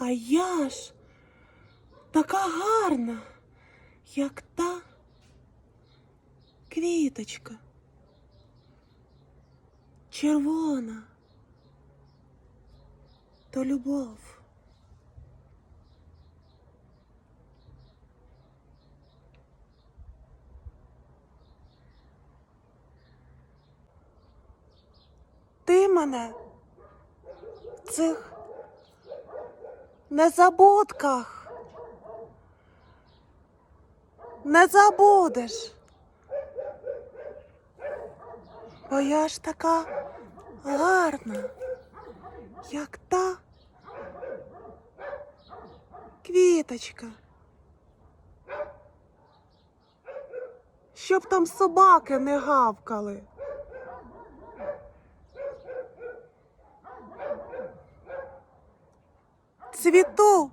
А я ж така гарна, як та квіточка. Червона. То любов. Ти мене в цих незабудках не забудеш. Бо я ж така гарна, як та квіточка. Щоб там собаки не гавкали. Цвіту